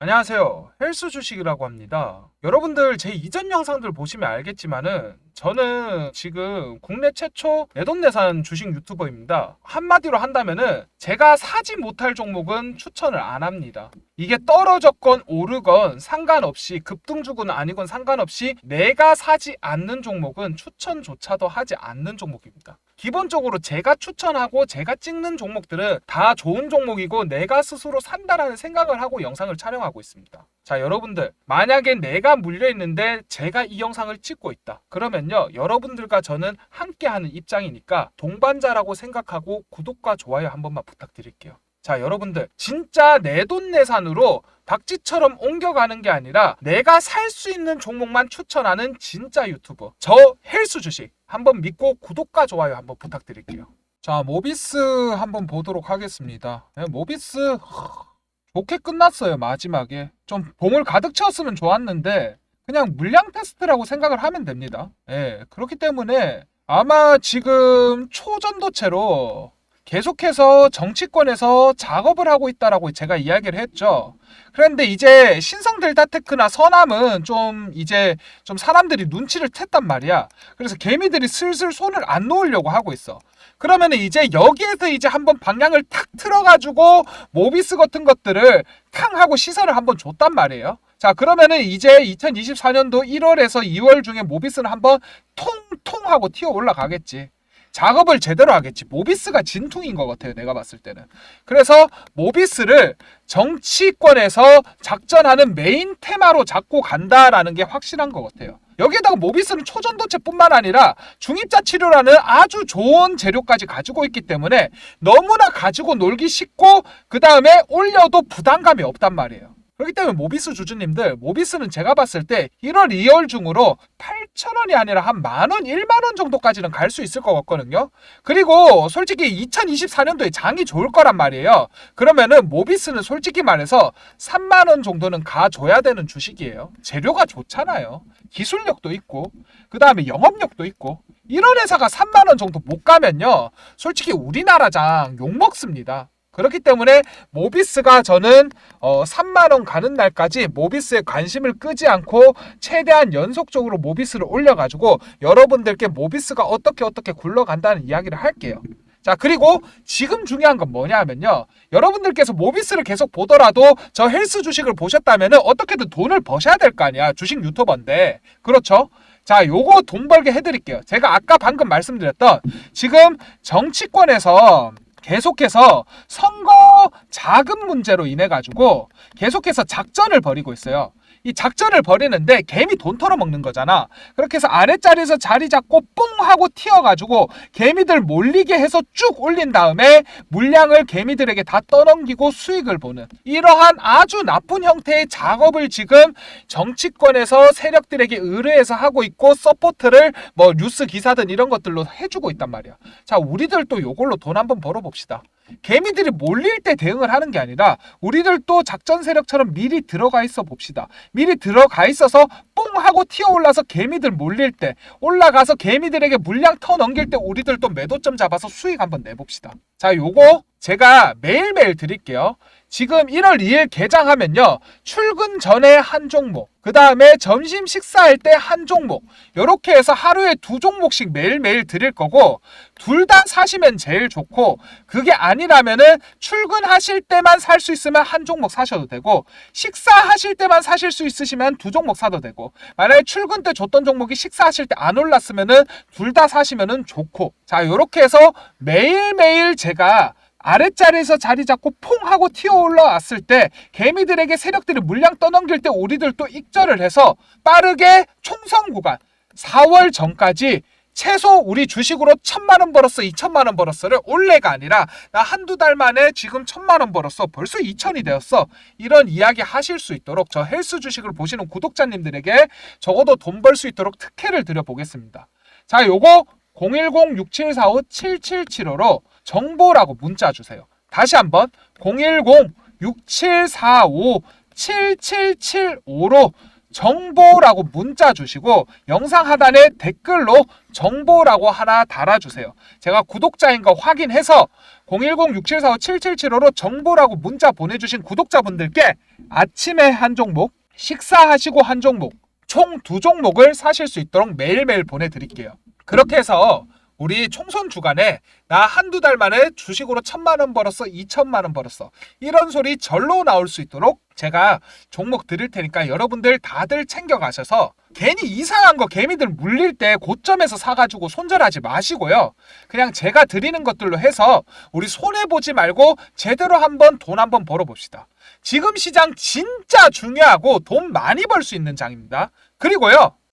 안녕하세요. 헬스 주식이라고 합니다. 여러분들 제 이전 영상들 보시면 알겠지만은 저는 지금 국내 최초 내돈내산 주식 유튜버입니다. 한마디로 한다면은 제가 사지 못할 종목은 추천을 안 합니다. 이게 떨어졌건 오르건 상관없이 급등주고는 아니건 상관없이 내가 사지 않는 종목은 추천조차도 하지 않는 종목입니다. 기본적으로 제가 추천하고 제가 찍는 종목들은 다 좋은 종목이고 내가 스스로 산다라는 생각을 하고 영상을 촬영하고 있습니다. 자, 여러분들, 만약에 내가 물려 있는데 제가 이 영상을 찍고 있다. 그러면요, 여러분들과 저는 함께 하는 입장이니까 동반자라고 생각하고 구독과 좋아요 한 번만 부탁드릴게요. 자, 여러분들, 진짜 내돈내산으로 박쥐처럼 옮겨가는 게 아니라 내가 살 수 있는 종목만 추천하는 진짜 유튜버. 저 헬스 주식 한번 믿고 구독과 좋아요 한번 부탁드릴게요. 자, 모비스 한번 보도록 하겠습니다. 네, 모비스 하, 좋게 끝났어요, 마지막에. 좀 봉을 가득 채웠으면 좋았는데 그냥 물량 테스트라고 생각을 하면 됩니다. 예, 그렇기 때문에 아마 지금 초전도체로 계속해서 정치권에서 작업을 하고 있다라고 제가 이야기를 했죠. 그런데 이제 신성 델타테크나 서남은 좀 이제 좀 사람들이 눈치를 챘단 말이야. 그래서 개미들이 슬슬 손을 안 놓으려고 하고 있어. 그러면 이제 여기에서 이제 한번 방향을 탁 틀어가지고 모비스 같은 것들을 탕 하고 시선을 한번 줬단 말이에요. 자 그러면은 이제 2024년도 1월에서 2월 중에 모비스는 한번 통통 하고 튀어 올라가겠지. 작업을 제대로 하겠지. 모비스가 진퉁인 것 같아요. 내가 봤을 때는. 그래서 모비스를 정치권에서 작전하는 메인 테마로 잡고 간다라는 게 확실한 것 같아요. 여기에다가 모비스는 초전도체뿐만 아니라 중입자 치료라는 아주 좋은 재료까지 가지고 있기 때문에 너무나 가지고 놀기 쉽고 그 다음에 올려도 부담감이 없단 말이에요. 그렇기 때문에 모비스 주주님들, 모비스는 제가 봤을 때 1월, 2월 중으로 8,000원이 아니라 한 만원, 1만원 정도까지는 갈 수 있을 것 같거든요. 그리고 솔직히 2024년도에 장이 좋을 거란 말이에요. 그러면은 모비스는 솔직히 말해서 3만원 정도는 가줘야 되는 주식이에요. 재료가 좋잖아요. 기술력도 있고, 그 다음에 영업력도 있고, 이런 회사가 3만원 정도 못 가면요. 솔직히 우리나라 장 욕먹습니다. 그렇기 때문에 모비스가 저는 어 3만 원 가는 날까지 모비스에 관심을 끄지 않고 최대한 연속적으로 모비스를 올려가지고 여러분들께 모비스가 어떻게 어떻게 굴러간다는 이야기를 할게요. 자 그리고 지금 중요한 건 뭐냐면요. 여러분들께서 모비스를 계속 보더라도 저 헬스 주식을 보셨다면 어떻게든 돈을 버셔야 될 거 아니야. 주식 유튜버인데. 그렇죠? 자 요거 돈 벌게 해드릴게요. 제가 아까 방금 말씀드렸던 지금 정치권에서 계속해서 선거 자금 문제로 인해 가지고 계속해서 작전을 벌이고 있어요. 이 작전을 벌이는데 개미 돈 털어먹는 거잖아. 그렇게 해서 아랫자리에서 자리 잡고 뿡 하고 튀어가지고 개미들 몰리게 해서 쭉 올린 다음에 물량을 개미들에게 다 떠넘기고 수익을 보는 이러한 아주 나쁜 형태의 작업을 지금 정치권에서 세력들에게 의뢰해서 하고 있고 서포트를 뭐 뉴스 기사든 이런 것들로 해주고 있단 말이야. 자, 우리들도 요걸로 돈 한번 벌어봅시다. 개미들이 몰릴 때 대응을 하는 게 아니라 우리들도 작전 세력처럼 미리 들어가 있어 봅시다. 미리 들어가 있어서 뽕 하고 튀어 올라서 개미들 몰릴 때 올라가서 개미들에게 물량 터 넘길 때 우리들도 매도점 잡아서 수익 한번 내봅시다. 자, 요거 제가 매일매일 드릴게요. 지금 1월 2일 개장하면요. 출근 전에 한 종목, 그 다음에 점심 식사할 때 한 종목, 이렇게 해서 하루에 두 종목씩 매일매일 드릴 거고, 둘 다 사시면 제일 좋고, 그게 아니라면은 출근하실 때만 살 수 있으면 한 종목 사셔도 되고, 식사하실 때만 사실 수 있으시면 두 종목 사도 되고, 만약에 출근 때 줬던 종목이 식사하실 때 안 올랐으면은 둘 다 사시면은 좋고, 자, 이렇게 해서 매일매일 제가 아랫자리에서 자리 잡고 퐁 하고 튀어 올라왔을 때 개미들에게 세력들이 물량 떠넘길 때 우리들도 익절을 해서 빠르게 총선 구간 4월 전까지 최소 우리 주식으로 천만 원 벌었어, 이천만 원 벌었어를 올해가 아니라 나 한두 달 만에 지금 천만 원 벌었어, 벌써 이천이 되었어. 이런 이야기 하실 수 있도록 저 헬스 주식을 보시는 구독자님들에게 적어도 돈 벌 수 있도록 특혜를 드려보겠습니다. 자, 요거 010-6745-7775로 정보라고 문자 주세요. 다시 한번 010-6745-7775로 정보라고 문자 주시고 영상 하단에 댓글로 정보라고 하나 달아주세요. 제가 구독자인 거 확인해서 010-6745-7775로 정보라고 문자 보내주신 구독자분들께 아침에 한 종목, 식사하시고 한 종목, 총 두 종목을 사실 수 있도록 매일매일 보내드릴게요. 그렇게 해서 우리 총선 주간에 나 한두 달 만에 주식으로 천만 원 벌었어, 이천만 원 벌었어. 이런 소리 절로 나올 수 있도록 제가 종목 드릴 테니까 여러분들 다들 챙겨가셔서 괜히 이상한 거 개미들 물릴 때 고점에서 사가지고 손절하지 마시고요. 그냥 제가 드리는 것들로 해서 우리 손해보지 말고 제대로 한번 돈 한번 벌어봅시다. 지금 시장 진짜 중요하고 돈 많이 벌 수 있는 장입니다. 그리고요.